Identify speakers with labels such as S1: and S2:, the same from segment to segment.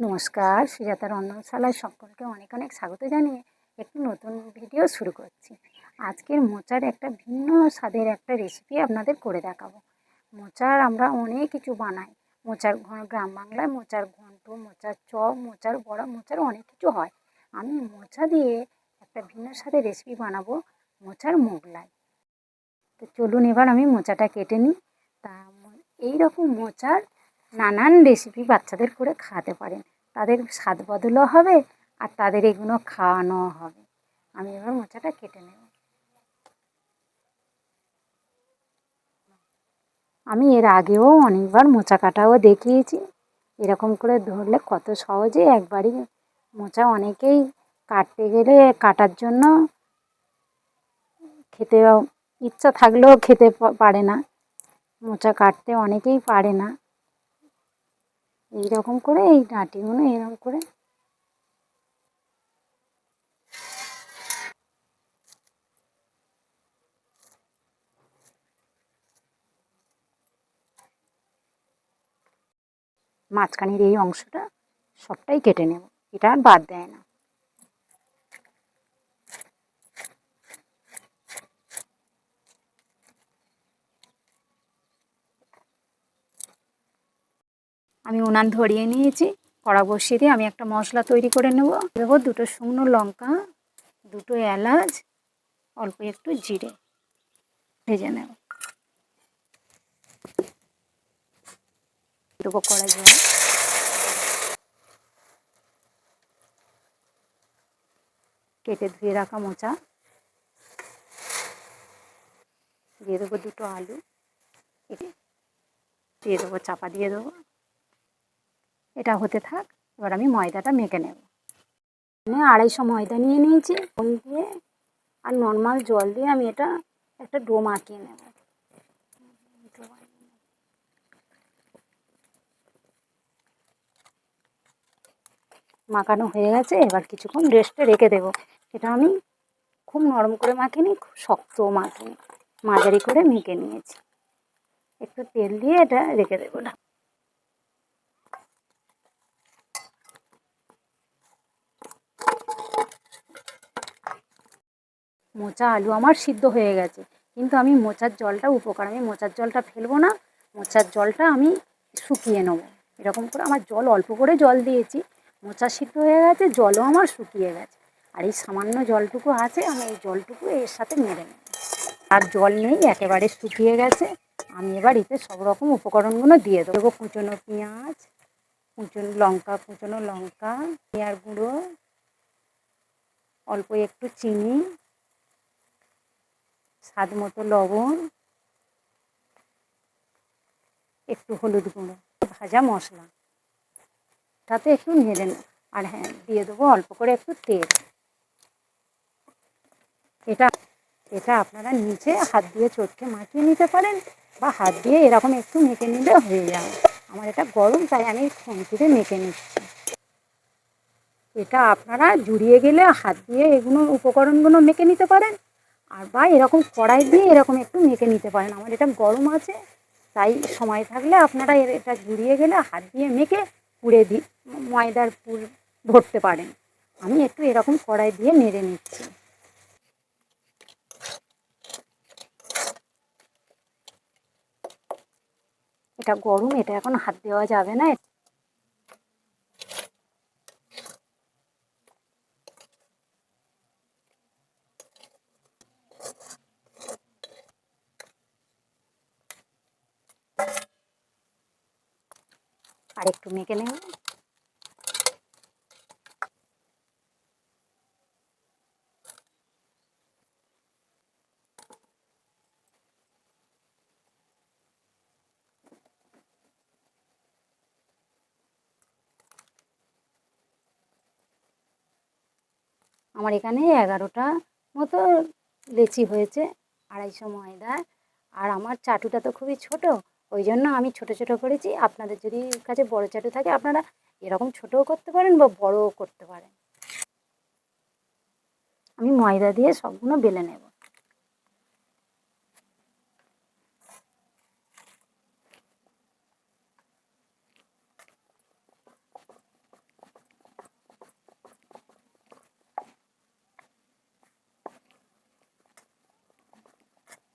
S1: নমস্কার, সুজাতা রন্ধনশালায় সকলকে অনেক অনেক স্বাগত জানিয়ে একটি নতুন ভিডিও শুরু করছি। আজকের মোচার একটা ভিন্ন স্বাদের একটা রেসিপি আপনাদের করে দেখাবো। মোচার আমরা অনেক কিছু বানাই। মোচার গ্রাম বাংলায় মোচার ঘন্ট, মোচার চপ, মোচার বড়া, মোচার অনেক কিছু হয়। আমি মোচা দিয়ে একটা ভিন্ন স্বাদের রেসিপি বানাবো, মোচার মোগলাই। তো চলুন এবার আমি মোচাটা কেটে নিই। তা এই রকম মোচার নানান রেসিপি বাচ্চাদের করে খাওয়াতে পারেন। তাদের স্বাদ বদলও হবে আর তাদের এগুলো খাওয়ানোও হবে। আমি এবার মোচাটা কেটে নেব। আমি এর আগেও অনেকবার মোচা কাটাও দেখিয়েছি। এরকম করে ধরলে কত সহজে একবারই মোচা অনেকেই কাটতে গেলে কাটার জন্য খেতে ইচ্ছা থাকলেও খেতে পারে না। মোচা কাটতে অনেকেই পারে না। এইরকম করে, এই ডাঁটিগুলো এরকম করে। মাঝখানের এই অংশটা সবটাই কেটে নেব। এটা আর বাদ দেয় না। আমি উনান ধরিয়ে নিয়েছি, কড়া বসিয়ে দিয়ে আমি একটা মশলা তৈরি করে নেব। দেবো দুটো শুকনো লঙ্কা, দুটো এলাচ, অল্প একটু জিরে, ভেজে নেব। দেবো কড়াই জল কেটে ধুয়ে রাখা মোচা। দিয়ে দেবো দুটো আলু। দিয়ে দেবো চাপা দিয়ে দেবো। এটা হতে থাক, এবার আমি ময়দাটা মেখে নেব। আমি আড়াইশো ময়দা নিয়ে নিয়েছি, নুন দিয়ে আর নর্মাল জল দিয়ে আমি এটা একটা ডো মাখিয়ে নেব। মাখানো হয়ে গেছে, এবার কিছুক্ষণ রেস্টে রেখে দেবো। এটা আমি খুব নরম করে মাখিনি, খুব শক্তও মাখিনি, মাঝারি করে মেখে নিয়েছি। একটু তেল দিয়ে এটা রেখে দেবো। মোচা আলু আমার সিদ্ধ হয়ে গেছে। কিন্তু আমি মোচার জলটা উপকার, আমি মোচার জলটা ফেলব না, মোচার জলটা আমি শুকিয়ে নেব। এরকম করে আমার জল, অল্প করে জল দিয়েছি। মোচা সিদ্ধ হয়ে গেছে, জলও আমার শুকিয়ে গেছে। আর এই সামান্য জলটুকু আছে, আমি এই জলটুকু এর সাথে মেরে নেব। আর জল নেই, একেবারে শুকিয়ে গেছে। আমি এবার এতে সব রকম উপকরণগুলো দিয়ে দেবো। কুচনো পেঁয়াজ, কুচনো লঙ্কা কুচনো লঙ্কা পেঁয়ার গুঁড়ো, অল্প একটু চিনি স্বাদ মতো লবণ, একটু হলুদ গুঁড়ো, ভাজা মশলা। তাতে একটু নেড়ে আর হ্যাঁ দিয়ে দেবো অল্প করে একটু তেল। এটা এটা আপনারা নিচে হাত দিয়ে চটকে মাখিয়ে নিতে পারেন বা হাত দিয়ে এরকম একটু মেখে নিলে হয়ে যাবে। আমার এটা গরম, তাই আমি খুন্তিতে মেখে নিচ্ছি। এটা আপনারা জুড়িয়ে গেলে হাত দিয়ে এগুলো উপকরণগুলো মেখে নিতে পারেন। আর বা এরকম কড়াই দিয়ে এরকম একটু মেখে নিতে পারেন। আমার এটা গরম আছে, তাই সময় থাকলে আপনারা এটা জুড়িয়ে গেলে হাত দিয়ে মেখে পুড়ে দি, ময়দার পুর ভরতে পারেন। আমি একটু এরকম কড়াই দিয়ে নেড়ে নিচ্ছি। এটা গরম, এটা এখন হাত দেওয়া যাবে না আর একটু মেখে নেব। আমার এখানে এগারোটা মতো লেচি হয়েছে, আড়াইশো ময়দা। আর আমার চাটুটা তো খুবই ছোট ওই জন্য আমি ছোট ছোট করেছি। আপনাদের যদি কাছে বড় চাটু থাকে, আপনারা এরকম ছোটও করতে পারেন বা বড়ও করতে পারেন। আমি ময়দা দিয়ে সবগুলো বেলে নেব।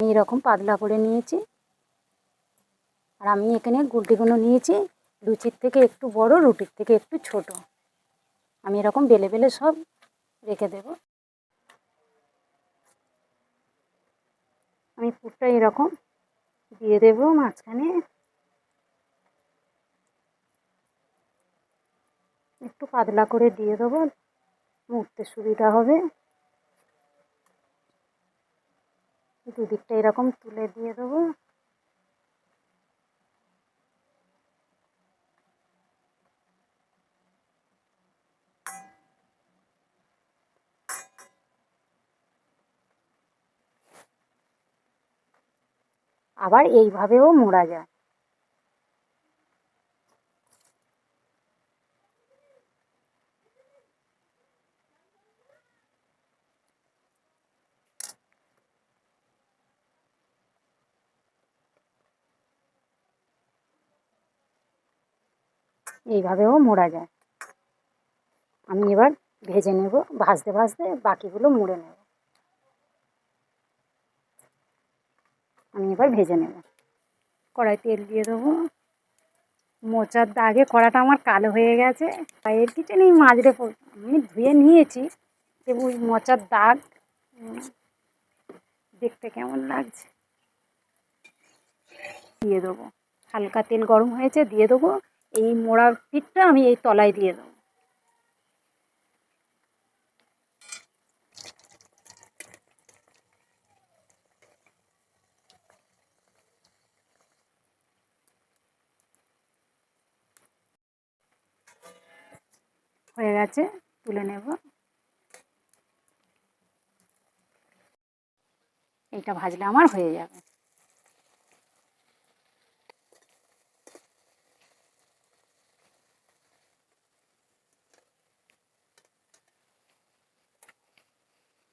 S1: এইরকম পাতলা করে নিয়েছি। আর আমি এখানে গুলটিগুলো নিয়েছি। লুচির থেকে একটু বড়, রুটির থেকে একটু ছোট। আমি এরকম বেলে বেলে সব রেখে দেব। আমি পুরটা এরকম দিয়ে দেব মাঝখানে। একটু পাতলা করে দিয়ে দেবো, মুড়তে সুবিধা হবে। দুদিকটা এরকম তুলে দিয়ে দেবো। আবার এইভাবেও মোড়া যায়। এইভাবেও মোড়া যায়। আমি এবার ভেজে নেব, ভাজতে ভাজতে বাকিগুলো মুড়ে নেব। আমি এবার ভেজে নেব। কড়াই তেল দিয়ে দেবো। মোচার দাগে কড়াটা আমার কালো হয়ে গেছে। এর কিছু নেই মাজরে আমি ধুয়ে নিয়েছি। তবু ওই মোচার দাগ দেখতে কেমন লাগছে? দিয়ে দেবো। হালকা তেল গরম হয়েছে, দিয়ে দেবো। এই মোড়ার পিঠটা আমি এই তলায় দিয়ে দেবো। হয়ে গেছে, তুলে নেব। এইটা ভাজলে আমার হয়ে যাবে।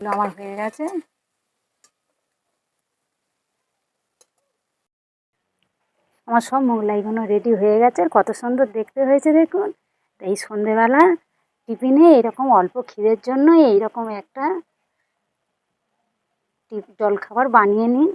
S1: আমার হয়ে গেছে। আমার সব মোগলাইগুলো রেডি হয়ে গেছে। কত সুন্দর দেখতে হয়েছে দেখুন। এই সন্ধেবেলা টিফিনে এরকম অল্প খিদের জন্য এইরকম একটা জলখাবার বানিয়ে নিন